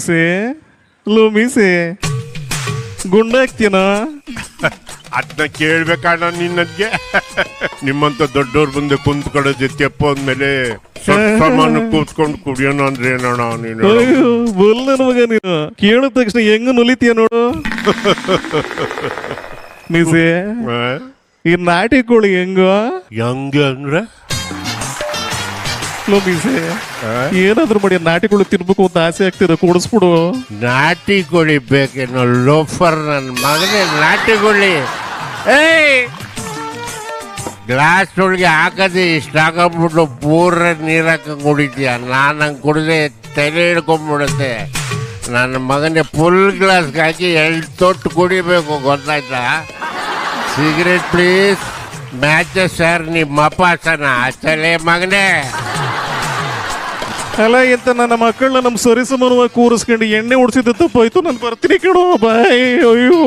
ಸೇ low ಮೀಸೆ ಗುಂಡ ಹಾಕ್ತೀನ ಅದನ್ನ ಕೇಳ್ಬೇಕಣ್ಣ ನಿನ್ನದ್ಗೆ. ನಿಮ್ಮಂತ ದೊಡ್ಡವ್ರ ಮುಂದೆ ಕುಂತ್ಕೊಳ್ಳೋ ಜೊತೆಪ್ಪ ಅಂದ್ಮೇಲೆ ಸಾಮಾನು ಕೂತ್ಕೊಂಡು ಕುಡಿಯೋಣ ಅಂದ್ರೆ ಏನಣ್ಣ ನೀನು? ನನ್ ಮಗ ನೀನು. ಕೇಳಿದ ತಕ್ಷಣ ಹೆಂಗ ನುಲಿತೀಯ ನೋಡು. ಮೀಸೆ ಈ ನಾಟಿ ಕೋಳಿ ಹೆಂಗ? ಹೆಂಗ ಅಂದ್ರೆ ಲೋ ಮೀಸೆ. ಏನಾದ್ರು ಮಾಡಿ ನಾಟಿ ಕೋಳಿ ತಿನ್ಬೇಕು ಅಂತ ಆಸೆ ಆಗ್ತಿದೆ ಕೂಡಿಸ್ಬಿಡು. ನಾಟಿ ಕೋಳಿ ಬೇಕೇನೋ ಲೋಫರ್ ನನ್ನ ಮಗನೇ ನಾಟಿ ಕೋಳಿ. ಏಯ್! ಗ್ಲಾಸ್ ಒಳಗೆ ಹಾಕದೆ ಇಷ್ಟ ಹಾಕೊಂಡ್ಬಿಟ್ಟು ಪೂರ ನೀರು ಹಾಕಂಗೆ ಕುಡಿತೀಯ? ನಾನು ಹಂಗೆ ಕುಡಿದೆ ತಲೆ ಹಿಡ್ಕೊಂಡ್ಬಿಡುತ್ತೆ. ನನ್ನ ಮಗನೇ ಫುಲ್ ಗ್ಲಾಸ್ಗೆ ಹಾಕಿ ಎಳ್ಳು ತೊಟ್ಟು ಕುಡಿಬೇಕು ಗೊತ್ತಾಯ್ತಾ? ಸಿಗರೇಟ್ ಪ್ಲೀಸ್ ಮ್ಯಾಚ್ ಸರ್ ನಿಮ್ಮ ಅಪ್ಪ ಸನ ತಲೆ ಮಗನೇ. ಅಲ್ಲ ಎಂತ ನನ್ನ ಮಕ್ಕಳನ್ನ ನಮ್ಮ ಸರಿಸಮನವಾಗಿ ಕೂರಿಸ್ಕೊಂಡು ಎಣ್ಣೆ ಉಡ್ಸಿದ ತಪ್ಪಾಯ್ತು, ನಾನು ಬರ್ತೀನಿ ಕಣೋ, ಬಾಯ್, ಅಯ್ಯೋ.